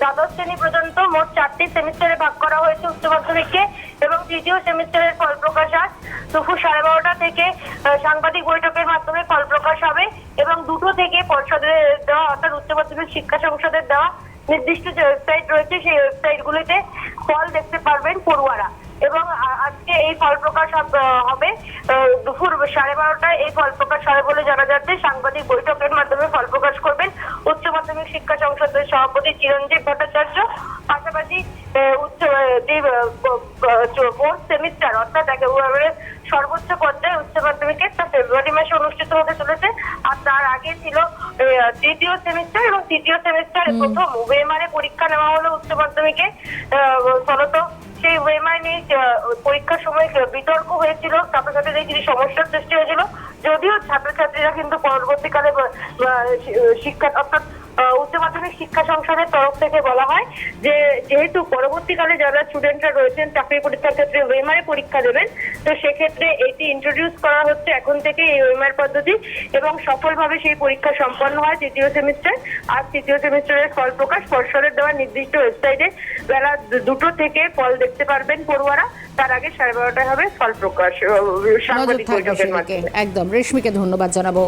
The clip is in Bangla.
দ্বাদশ শ্রেণি পর্যন্ত মোট চারটি সেমিস্টারে ভাগ করা হয়েছে উচ্চ মাধ্যমিককে এবং তৃতীয় সেমিস্টারের ফল প্রকাশ আজ দুপুর সাড়ে বারোটা থেকে সাংবাদিক বৈঠকের মাধ্যমে ফল প্রকাশ হবে এবং দুটো থেকে পর্ষদের দেওয়া, অর্থাৎ উচ্চ মাধ্যমিক শিক্ষা সংসদের দেওয়া নির্দিষ্ট যে ওয়েবসাইট রয়েছে, সেই ওয়েবসাইট গুলিতে ফল দেখতে পারবেন পড়ুয়ারা। এবং আজকে এই ফল প্রকাশ হব- দুপুর সাড়ে বারোটায় এই ফল প্রকাশ হবে বলে জানা যাচ্ছে। সাংবাদিক বৈঠকের মাধ্যমে ফল শিক্ষা সংসদের সভাপতি চিরঞ্জীব ভট্টাচার্য পাশাপাশি উচ্চ যে ফোর্থ সেমিস্টার অর্থাৎ একেবারে সর্বোচ্চ পর্যায়ে উচ্চ মাধ্যমিকের তা ফেব্রুয়ারি মাসে অনুষ্ঠিত হতে চলেছে আর তার আগে ছিল তৃতীয় সেমিস্টার এবং তৃতীয় সেমিস্টারে প্রথম ওয়েমারে পরীক্ষা নেওয়া হলো উচ্চ মাধ্যমিকে। ফলত সেই ওয়েমার নিয়ে পরীক্ষার সময় বিতর্ক হয়েছিল ছাত্রছাত্রীদের কিছু সমস্যার সৃষ্টি হয়েছিল। যদিও ছাত্রছাত্রীরা কিন্তু পরবর্তীকালে শিক্ষা অর্থাৎ উচ্চ মাধ্যমিক শিক্ষা সংসদের তরফ থেকে বলা হয় যে যেহেতু পরবর্তীকালে যারা স্টুডেন্টরা রয়েছেন চাকরি পরীক্ষার ক্ষেত্রে ওয়েমারে পরীক্ষা দেবেন তো সেক্ষেত্রে এটি ইন্ট্রোডিউস করা হচ্ছে এখন থেকে এই ওয়েমার পদ্ধতি এবং সফলভাবে সেই পরীক্ষা সম্পন্ন হয় তৃতীয় সেমিস্টার আর তৃতীয় সেমিস্টারের ফল প্রকাশ পর্ষদের দেওয়া নির্দিষ্ট ওয়েবসাইটে বেলা দুটো থেকে ফল দেখতে পারবেন পড়ুয়ারা। তার আগে সাড়ে বারোটায় হবে ফল প্রকাশ সাংবাদিক বৈঠকের মাধ্যমে। একদম। রেশমিকে ধন্যবাদ জানাব।